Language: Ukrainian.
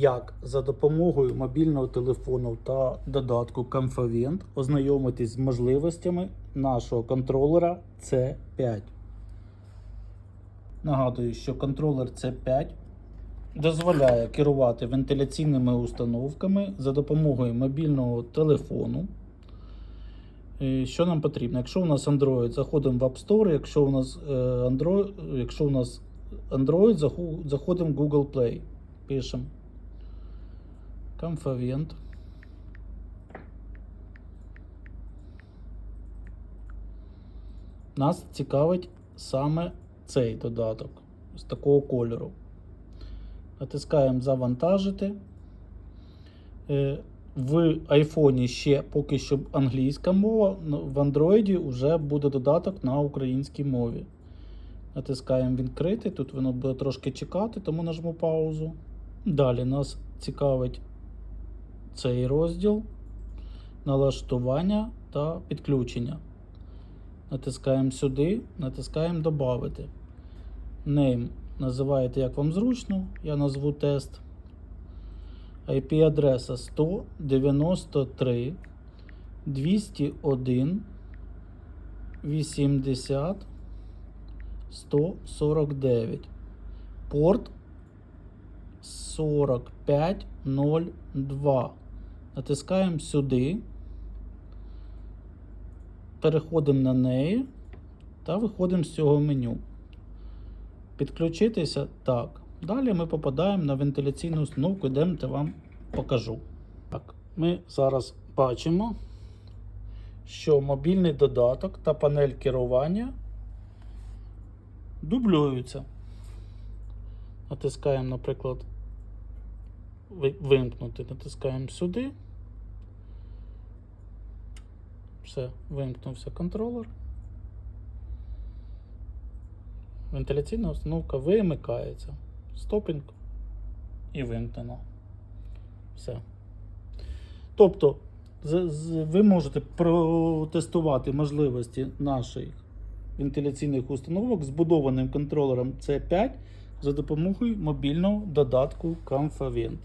Як за допомогою мобільного телефону та додатку Comfavent ознайомитись з можливостями нашого контролера C5. Нагадую, що контролер C5 дозволяє керувати вентиляційними установками за допомогою мобільного телефону. Е, Що нам потрібно? Якщо у нас Android, заходимо в App Store, якщо у нас е, Android, якщо у нас Android, заходимо в Google Play. Пишемо. Comfavent. Нас цікавить саме цей додаток з такого кольору. Натискаємо Завантажити. Е, В айфоні ще поки що англійська мова, в Android вже буде додаток на українській мові. Натискаємо відкрити. Тут воно буде трошки чекати, тому нажму паузу. Далі нас цікавить цей розділ налаштування та підключення. Натискаємо сюди, натискаємо Добавити. Name називаєте як вам зручно, я назву тест. IP-адреса 193 201 80 149. Порт 4502. Натискаємо сюди. Переходимо на неї та виходимо з цього меню. Підключитися так. Далі ми попадаємо на вентиляційну установку, йдемо вам покажу. Так, ми зараз бачимо, що мобільний додаток та панель керування дублюються. Натискаємо, наприклад, вимкнути, натискаємо сюди. Все, вимкнувся контролер. Вентиляційна установка вимикається. Стопінг і вимкнено. Все. Тобто, ви можете протестувати можливості наших вентиляційних установок збудованим контролером C5 за допомогою мобільного додатку Comfavent.